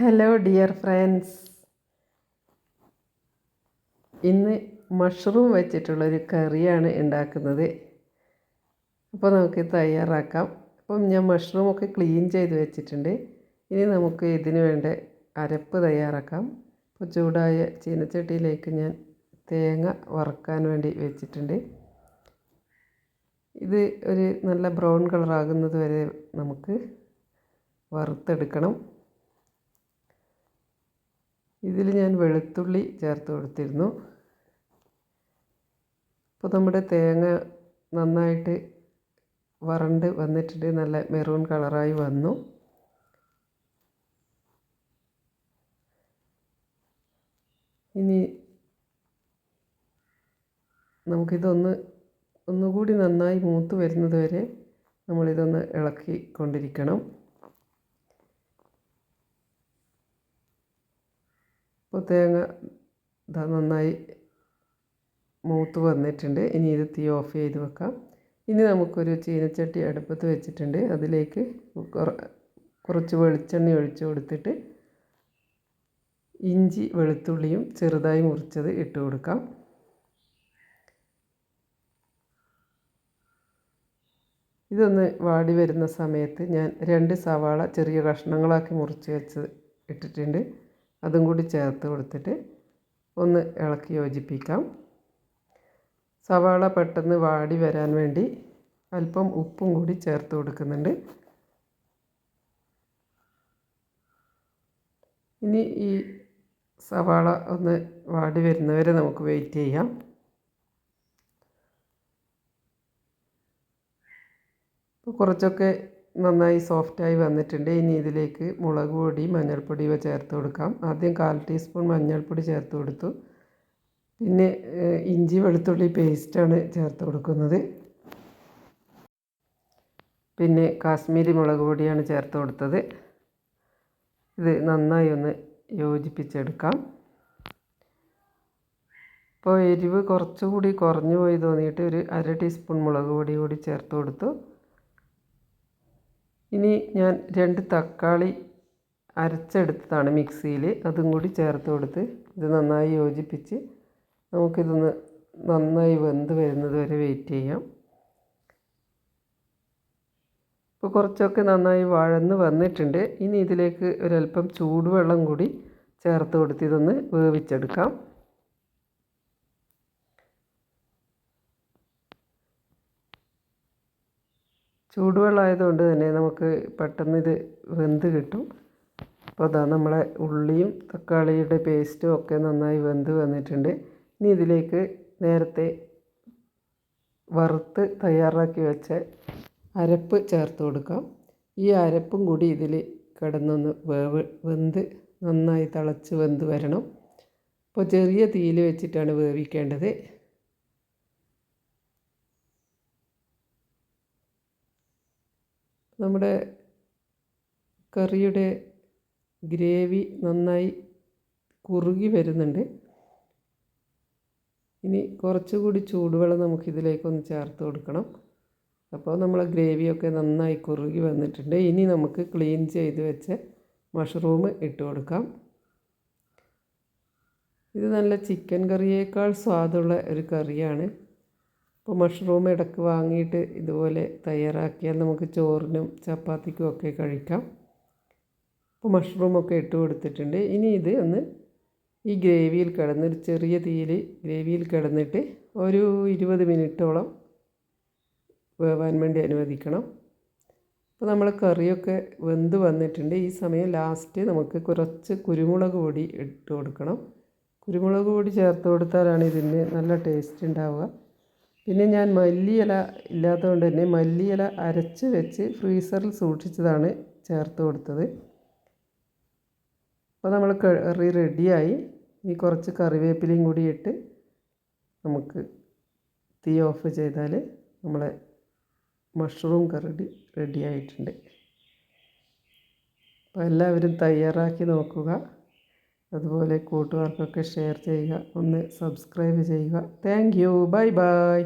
Hello dear friends ഇന്ന് mushroom വെച്ചിട്ടുള്ളൊരു കറിയാണ് ഉണ്ടാക്കുന്നത്. അപ്പോൾ നമുക്ക് തയ്യാറാക്കാം. അപ്പം ഞാൻ മഷ്റൂമൊക്കെ ക്ലീൻ ചെയ്ത് വെച്ചിട്ടുണ്ട്. ഇനി നമുക്ക് ഇതിന് വേണ്ട അരപ്പ് തയ്യാറാക്കാം. അപ്പോൾ ചൂടായ ചീനച്ചട്ടിയിലേക്ക് ഞാൻ തേങ്ങ വറുക്കാൻ വേണ്ടി വെച്ചിട്ടുണ്ട്. ഇത് ഒരു നല്ല ബ്രൗൺ കളറാകുന്നത് വരെ നമുക്ക് വറുത്തെടുക്കണം. ഇതിൽ ഞാൻ വെളുത്തുള്ളി ചേർത്ത് കൊടുത്തിരുന്നു. അപ്പോൾ നമ്മുടെ തേങ്ങ നന്നായിട്ട് വറണ്ട് വന്നിട്ടുണ്ട്. നല്ല മെറൂൺ കളറായി വന്നു. ഇനി നമുക്കിതൊന്ന് ഒന്നുകൂടി നന്നായി മൂത്ത് വരുന്നത് വരെ നമ്മളിതൊന്ന് ഇളക്കി കൊണ്ടിരിക്കണം. ഇപ്പോൾ തേങ്ങ ഇതാ നന്നായി മൂത്ത് വന്നിട്ടുണ്ട്. ഇനി ഇത് തീ ഓഫ് ചെയ്ത് വെക്കാം. ഇനി നമുക്കൊരു ചീനച്ചട്ടി അടുപ്പത്ത് വെച്ചിട്ടുണ്ട്. അതിലേക്ക് കുറച്ച് വെളിച്ചെണ്ണ ഒഴിച്ച് കൊടുത്തിട്ട് ഇഞ്ചി വെളുത്തുള്ളിയും ചെറുതായി മുറിച്ചത് ഇട്ട് കൊടുക്കാം. ഇതൊന്ന് വാടി വരുന്ന സമയത്ത് ഞാൻ രണ്ട് സവാള ചെറിയ കഷ്ണങ്ങളാക്കി മുറിച്ച് വെച്ച് ഇട്ടിട്ടുണ്ട്. അതും കൂടി ചേർത്ത് കൊടുത്തിട്ട് ഒന്ന് ഇളക്കി യോജിപ്പിക്കാം. സവാള പെട്ടെന്ന് വാടി വരാൻ വേണ്ടി അല്പം ഉപ്പും കൂടി ചേർത്ത് കൊടുക്കുന്നുണ്ട്. ഇനി ഈ സവാള ഒന്ന് വാടി വരുന്നവരെ നമുക്ക് വെയിറ്റ് ചെയ്യാം. കുറച്ചൊക്കെ നന്നായി സോഫ്റ്റായി വന്നിട്ടുണ്ട്. ഇനി ഇതിലേക്ക് മുളക് പൊടി മഞ്ഞൾപ്പൊടി ഇവ ചേർത്ത് കൊടുക്കാം. ആദ്യം കാൽ ടീസ്പൂൺ മഞ്ഞൾപ്പൊടി ചേർത്ത് കൊടുത്തു. പിന്നെ ഇഞ്ചി വെളുത്തുള്ളി പേസ്റ്റാണ് ചേർത്ത് കൊടുക്കുന്നത്. പിന്നെ കാശ്മീരി മുളക് പൊടിയാണ് ചേർത്ത് കൊടുത്തത്. ഇത് നന്നായി ഒന്ന് യോജിപ്പിച്ചെടുക്കാം. ഇപ്പോൾ എരിവ് കുറച്ചുകൂടി കുറഞ്ഞു പോയി തോന്നിയിട്ട് ഒരു അര ടീസ്പൂൺ മുളക് പൊടി കൂടി ചേർത്ത് കൊടുത്തു. ഇനി ഞാൻ രണ്ട് തക്കാളി അരച്ചെടുത്തതാണ് മിക്സിയിൽ. അതും കൂടി ചേർത്ത് കൊടുത്ത് ഇത് നന്നായി യോജിപ്പിച്ച് നമുക്കിതൊന്ന് നന്നായി വെന്ത് വരുന്നത് വരെ വെയിറ്റ് ചെയ്യാം. ഇപ്പോൾ കുറച്ചൊക്കെ നന്നായി വഴന്ന് വന്നിട്ടുണ്ട്. ഇനി ഇതിലേക്ക് ഒരല്പം ചൂടുവെള്ളം കൂടി ചേർത്ത് കൊടുത്ത് ഇതൊന്ന് വേവിച്ചെടുക്കാം. ചൂടുവെള്ളം ആയതുകൊണ്ട് തന്നെ നമുക്ക് പെട്ടെന്ന് ഇത് വെന്ത് കിട്ടും. അപ്പോൾ അതാ നമ്മളെ ഉള്ളിയും തക്കാളിയുടെ പേസ്റ്റും ഒക്കെ നന്നായി വെന്ത് വന്നിട്ടുണ്ട്. ഇനി ഇതിലേക്ക് നേരത്തെ വറുത്ത് തയ്യാറാക്കി വെച്ച അരപ്പ് ചേർത്ത് കൊടുക്കാം. ഈ അരപ്പും കൂടി ഇതിൽ കിടന്നൊന്ന് വേവ് വെന്ത് നന്നായി തിളച്ച് വെന്ത് വരണം. അപ്പോൾ ചെറിയ തീയിൽ വെച്ചിട്ടാണ് വേവിക്കേണ്ടത്. നമ്മുടെ കറിയുടെ ഗ്രേവി നന്നായി കുറുകി വരുന്നുണ്ട്. ഇനി കുറച്ചുകൂടി ചൂടുവെള്ളം നമുക്കിതിലേക്കൊന്ന് ചേർത്ത് കൊടുക്കണം. അപ്പോൾ നമ്മളെ ഗ്രേവിയൊക്കെ നന്നായി കുറുകി വന്നിട്ടുണ്ട്. ഇനി നമുക്ക് ക്ലീൻ ചെയ്ത് വെച്ച് മഷ്റൂം ഇട്ട് കൊടുക്കാം. ഇത് നല്ല ചിക്കൻ കറിയേക്കാൾ സ്വാദുള്ള ഒരു കറിയാണ്. അപ്പോൾ മഷ്റൂം ഇടയ്ക്ക് വാങ്ങിയിട്ട് ഇതുപോലെ തയ്യാറാക്കിയാൽ നമുക്ക് ചോറിനും ചപ്പാത്തിക്കും ഒക്കെ കഴിക്കാം. അപ്പോൾ മഷ്റൂമൊക്കെ ഇട്ട് കൊടുത്തിട്ടുണ്ട്. ഇനി ഇത് ഒന്ന് ഈ ഗ്രേവിയിൽ കിടന്ന് ഒരു ചെറിയ തീയിൽ ഗ്രേവിയിൽ കിടന്നിട്ട് ഒരു ഇരുപത് മിനിറ്റോളം വേവാൻ വേണ്ടി അനുവദിക്കണം. അപ്പോൾ നമ്മൾ കറിയൊക്കെ വെന്ത് വന്നിട്ടുണ്ട്. ഈ സമയം ലാസ്റ്റ് നമുക്ക് കുറച്ച് കുരുമുളക് പൊടി ഇട്ട് കൊടുക്കണം. കുരുമുളക് പൊടി ചേർത്ത് കൊടുത്താലാണ് ഇതിന് നല്ല ടേസ്റ്റ് ഉണ്ടാവുക. പിന്നെ ഞാൻ മല്ലിയില ഇല്ലാത്തതുകൊണ്ട് തന്നെ മല്ലിയില അരച്ച് വെച്ച് ഫ്രീസറിൽ സൂക്ഷിച്ചതാണ് ചേർത്ത് കൊടുത്തത്. അപ്പോൾ നമ്മൾ കറി റെഡിയായി. ഈ കുറച്ച് കറിവേപ്പിലയും കൂടി ഇട്ട് നമുക്ക് തീ ഓഫ് ചെയ്താൽ നമ്മളെ മഷ്റൂം കറി റെഡിയായിട്ടുണ്ട്. അപ്പോൾ എല്ലാവരും തയ്യാറാക്കി നോക്കുക. അതുപോലെ കൂട്ടുകാർക്കൊക്കെ ഷെയർ ചെയ്യുക ഒന്ന് സബ്സ്ക്രൈബ് ചെയ്യുക. Thank you bye bye